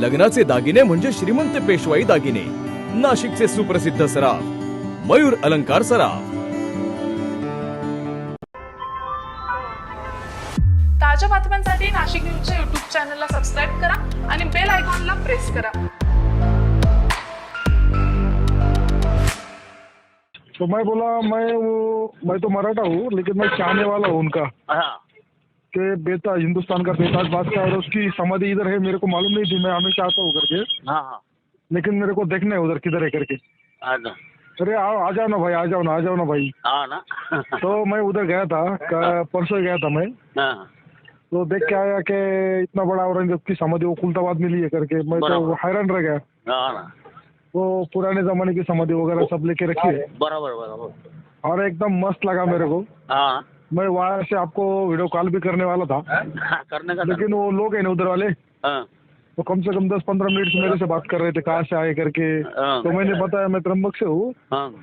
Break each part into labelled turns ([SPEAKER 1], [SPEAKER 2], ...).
[SPEAKER 1] लग्नाचे दागिने म्हणजे श्रीमंत पेशवाई दागिने. नाशिकचे सुप्रसिद्ध सराफ. मयूर अलंकार सराफ.
[SPEAKER 2] ताज्या बातम्यांसाठी नाशिक न्यूजच्या युट्यूब चॅनलला सबस्क्राईब करा आणि बेल आयकॉनला प्रेस करा.
[SPEAKER 3] तो मैं बोला मैं वो मैं तो मराठा हूँ लेकिन मैं चाहने वाला हूँ उनका।
[SPEAKER 4] हाँ।
[SPEAKER 3] कि बेटा हिंदुस्तान का बेताज बादशाह और उसकी समाधि इधर है मेरे को मालूम नहीं थी मैं हमेशा आता हूँ करके
[SPEAKER 4] हाँ हाँ।
[SPEAKER 3] लेकिन मेरे को देखना है उधर किधर है करके। अरे आओ आ जाओ ना भाई आ जाओ ना आ जाओ ना भाई।
[SPEAKER 4] हाँ ना।
[SPEAKER 3] तो मैं उधर गया था परसों गया था मैं।
[SPEAKER 4] हाँ।
[SPEAKER 3] तो देख के आया कि इतना बड़ा औरंगज़ेब की समाधि वो कुलताबाद मिली है करके। मैं तो हैरान रह गया।
[SPEAKER 4] हाँ
[SPEAKER 3] वो पुराने जमाने की समाधि वगैरह सब लेके रखी है।
[SPEAKER 4] बराबर बराबर।
[SPEAKER 3] और एकदम मस्त लगा मेरे को।
[SPEAKER 4] हाँ।
[SPEAKER 3] मैं वहाँ से आपको वीडियो कॉल भी करने वाला था।
[SPEAKER 4] हाँ, करने का
[SPEAKER 3] लेकिन वो लोग हैं ना उधर वाले।
[SPEAKER 4] हाँ।
[SPEAKER 3] वो कम से कम दस पंद्रह मिनट से मेरे से बात कर रहे थे कहाँ से आए करके।
[SPEAKER 4] हाँ।
[SPEAKER 3] तो मैंने बताया मैं त्रम्बक से हूँ।
[SPEAKER 4] हाँ।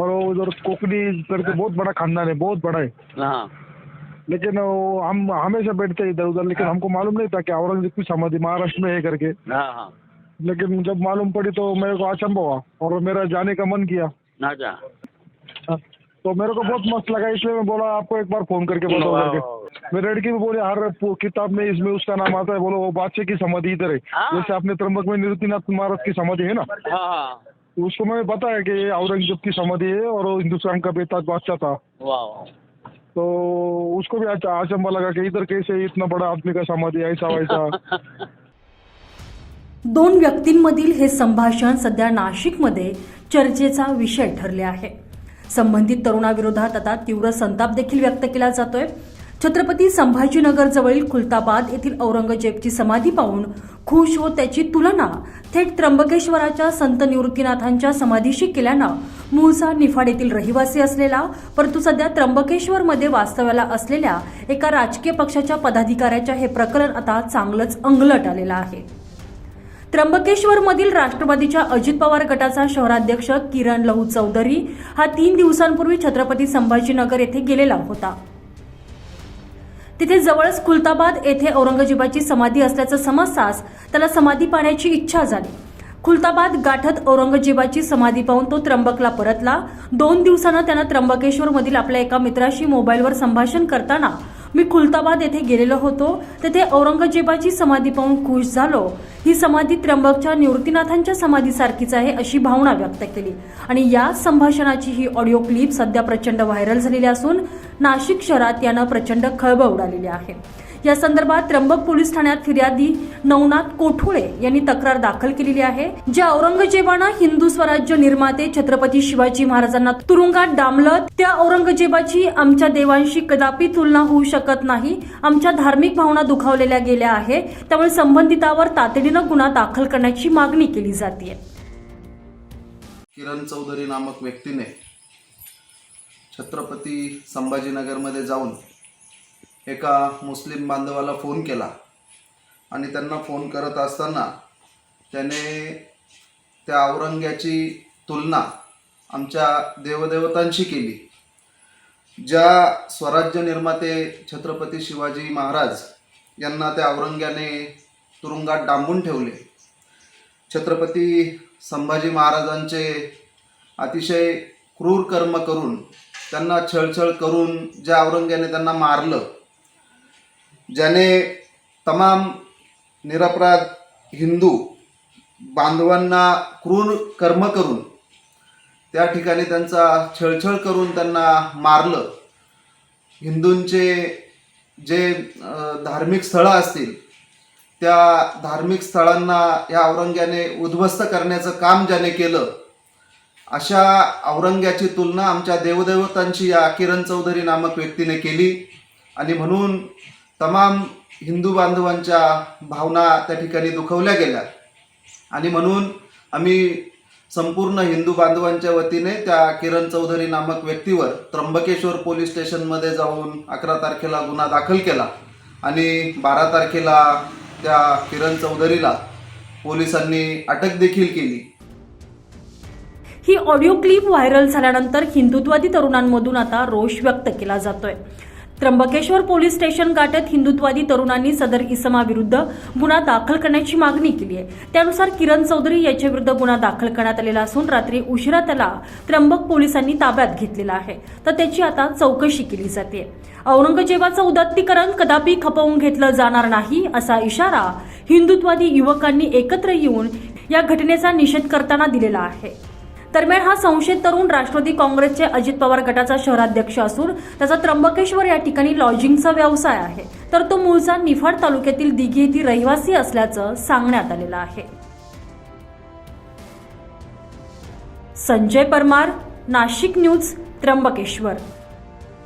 [SPEAKER 3] और वो उधर कोकनी करके बहुत बड़ा खानदान है बहुत बड़ा है।
[SPEAKER 4] हाँ।
[SPEAKER 3] लेकिन वो हम हमेशा बैठते हैं इधर उधर लेकिन हमको मालूम नहीं था कि औरंगज़ेब की समाधि महाराष्ट्र में है करके।
[SPEAKER 4] हाँ हाँ।
[SPEAKER 3] लेकिन जब मालूम पड़ी तो मेरे को अचंभा हुआ और मेरा जाने का मन किया। तो मेरे को बहुत मस्त लगा इसलिए मैं बोला आपको एक बार फोन करके बताओ करके। मेरी लड़की भी बोली हर किताब में इसमें उसका नाम आता है। बोलो वो बादशाह की समाधि इधर है। जैसे आपने त्र्यंबक में निरुतिनाथ महाराज की समाधि है ना? उसको मैंने बताया कि ये औरंगजेब की समाधि है और वो हिंदुस्तान का बेताज बादशाह था। तो उसको भी अचंभा लगा कि इधर कैसे इतना बड़ा आदमी का समाधि ऐसा वैसा।
[SPEAKER 5] दोन व्यक्तींमधील हे संभाषण सध्या नाशिकमध्ये चर्चेचा विषय ठरले आहे. संबंधित तरुणाविरोधात आता तीव्र संताप देखील व्यक्त केला जातोय. छत्रपती संभाजीनगर जवळील खुलताबाद येथील औरंगजेबची समाधी पाहून खुश होत त्याची तुलना थेट त्र्यंबकेश्वराच्या संत निवृत्तीनाथांच्या समाधीशी केल्यानं मूळचा निफाड येथील रहिवासी असलेला परंतु सध्या त्र्यंबकेश्वरमध्ये वास्तव्याला असलेल्या एका राजकीय पक्षाच्या पदाधिकाऱ्याच्या हे प्रकरण आता चांगलंच अंगलट आलेलं आहे. त्र्यंबकेश्वरमधील राष्ट्रवादीच्या अजित पवार गटाचा शहराध्यक्ष किरण लहू चौधरी हा तीन दिवसांपूर्वी छत्रपती संभाजीनगर येथे गेलेला होता. तिथे जवळच खुलताबाद येथे औरंगजेबाची समाधी असल्याचं समजताच त्याला समाधी पाहण्याची इच्छा झाली. खुलताबाद गाठत औरंगजेबाची समाधी पाहून तो त्र्यंबकला परतला. दोन दिवसानं त्यानं त्र्यंबकेश्वरमधील आपल्या एका मित्राशी मोबाईलवर संभाषण करताना मी खुलताबाद येथे गेलेलो होतो. तेथे औरंगजेबाची समाधी पाहून खुश झालो. ही समाधी त्र्यंबकच्या निवृत्तीनाथांच्या समाधीसारखीच आहे अशी भावना व्यक्त केली. आणि या संभाषणाची ही ऑडिओ क्लिप सध्या प्रचंड व्हायरल झालेली असून नाशिक शहरात यानं प्रचंड खळबळ उडालेली आहे. या संदर्भात त्र्यंबक पोलीस ठाण्यात फिर्यादी नवनाथ कोठुळे यांनी तक्रार दाखल केलेली आहे. ज्या औरंगजेबानं हिंदू स्वराज्य निर्माते छत्रपती शिवाजी महाराजांना तुरुंगात डांबलं त्या औरंगजेबाची आमच्या देवांशी कदापि तुलना होऊ शकत नाही आमच्या धार्मिक भावना दुखावलेल्या गेल्या आहे त्यामुळे संबंधितावर तातडीनं गुन्हा दाखल करण्याची मागणी केली जाते
[SPEAKER 6] किरण चौधरी नामक व्यक्तीने छत्रपती संभाजीनगरमध्ये जाऊन एका मुस्लिम बांधवाला फोन केला. आणि त्यांना फोन करत असताना त्याने त्या औरंग्याची तुलना आमच्या देवदेवतांशी केली. ज्या स्वराज्य निर्माते छत्रपती शिवाजी महाराज यांना त्या औरंग्याने तुरुंगात डांबून ठेवले. छत्रपती संभाजी महाराजांचे अतिशय क्रूर कर्म करून त्यांना छळछळ करून ज्या औरंग्याने त्यांना मारलं ज्याने तमाम निरपराध हिंदू बांधवांना क्रूर कर्म करून त्या ठिकाणी त्यांचा छळछळ करून त्यांना मारलं. हिंदूंचे जे धार्मिक स्थळं असतील त्या धार्मिक स्थळांना या औरंग्याने उद्ध्वस्त करण्याचं काम ज्याने केलं अशा औरंग्याची तुलना आमच्या देवदेवतांची या किरण चौधरी नामक व्यक्तीने केली. आणि म्हणून तमाम हिंदू बांधवांच्या भावना त्या ठिकाणी दुखवल्या गेल्या. आणि म्हणून आम्ही संपूर्ण हिंदू बांधवांच्या वतीने त्या किरण चौधरी नामक व्यक्तीवर त्र्यंबकेश्वर पोलीस स्टेशनमध्ये जाऊन अकरा तारखेला गुन्हा दाखल केला आणि बारा तारखेला त्या किरण चौधरीला पोलिसांनी अटक देखील केली.
[SPEAKER 5] ही ऑडिओ क्लिप व्हायरल झाल्यानंतर हिंदुत्वादी तरुणांमधून आता रोष व्यक्त केला जातोय. त्र्यंबकेश्वर पोलीस स्टेशन गाठ्यात हिंदुत्वादी तरुणांनी सदर इसमाविरुद्ध गुन्हा दाखल करण्याची मागणी केली आहे. त्यानुसार किरण चौधरी याच्याविरुद्ध गुन्हा दाखल करण्यात आलेला असून रात्री उशिरा त्याला त्र्यंबक पोलिसांनी ताब्यात घेतलेला आहे. तर त्याची आता चौकशी केली जाते. औरंगजेबाचं उदात्तीकरण कदापि खपवून घेतलं जाणार नाही असा इशारा हिंदुत्वादी युवकांनी एकत्र येऊन या घटनेचा निषेध करताना दिलेला आहे. दरम्यान हा संशयित तरुण राष्ट्रवादी काँग्रेसचे अजित पवार गटाचा शहराध्यक्ष असून त्याचा त्र्यंबकेश्वर या ठिकाणी लॉजिंगचा व्यवसाय आहे. तर तो मूळचा निफाड तालुक्यातील दिघी येथील रहिवासी असल्याचं सांगण्यात आलेलं आहे. संजय परमार नाशिक न्यूज त्र्यंबकेश्वर.